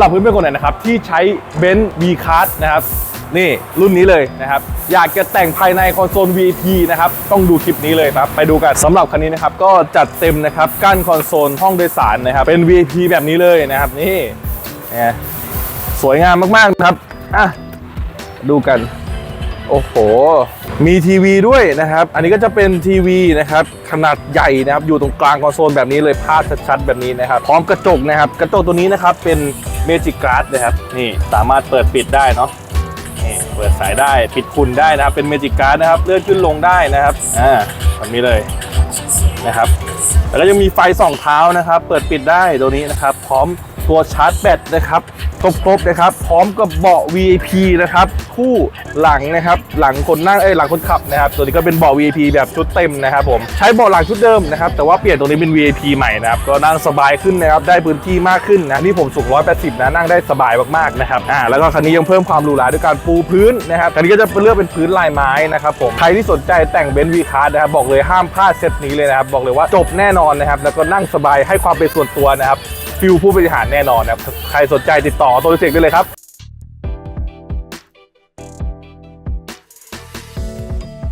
หรับเพื่อนๆคนไหนนะครับที่ใช้เบนซ์ V Class นะครับนี่รุ่นนี้เลยนะครับ อยากจะแต่งภายในคอนโซล VIP นะครับ ต้องดูคลิปนี้เลยครับ ไปดูกันสำหรับคันนี้นะครับ ก็จัดเต็มนะครับกั้นคอนโซลห้องโดยสารนะครับ เป็น VIP แบบนี้เลยนะครับ นี่นะสวยงามมากๆนะครับอะดูกัน โอ้โห มีทีวีด้วยนะครับ อันนี้ก็จะเป็นทีวีนะครับ ขนาดใหญ่นะครับ อยู่ตรงกลางคอนโซลแบบนี้เลยภาพชัดๆแบบนี้นะครับ พร้อมกระจกนะครับ กระจกตัวนี้นะครับเป็น มจิกการ์ดนะครับนี่สามารถเปิดปิดได้เนาะนี่เปิดสายได้ปิดคุณได้นะครับ เป็นเมจิกการ์ดนะครับเลื่อนขึ้นลงได้นะครับอ่าแบบนี้เลยนะครับแล้วก็ยังมีไฟสองเท้านะครับ เปิดปิดได้ตัวนี้นะครับ พร้อม ตัวชาร์จแบตนะครับครบๆนะครับ พร้อมกับเบาะ VIP นะครับ คู่หลังนะครับ หลังคนนั่งเอ้ยหลังคนขับนะครับ ตัวนี้ก็เป็นเบาะ VIP แบบชุดเต็มนะครับผมใช้เบาะหลังชุดเดิมนะครับ แต่ว่าเปลี่ยนตรงนี้เป็น VIP ใหม่นะครับ ก็นั่งสบายขึ้นนะครับ ได้พื้นที่มากขึ้นนะนี่ผมสูง180 นะนั่งได้สบายมากๆนะครับอ่าแล้วก็คันนี้ยังเพิ่มความหรูหราด้วยการปูพื้นนะครับคันนี้ก็จะเลือกเป็นพื้นลายไม้นะครับผมใครที่สนใจแต่งเบนซ์วีคาร์นะครับบอกเลยห้ามพลาดเซตนี้เลยนะครับบอกเลยว่าจบแน่นอนนะครับแล้วก็นั่งสบายให้ความเป็นส่วนตัวนะครับ ฟิลผู้บริหารแน่นอนนะครับ ใครสนใจติดต่อตัวเสกได้เลยครับ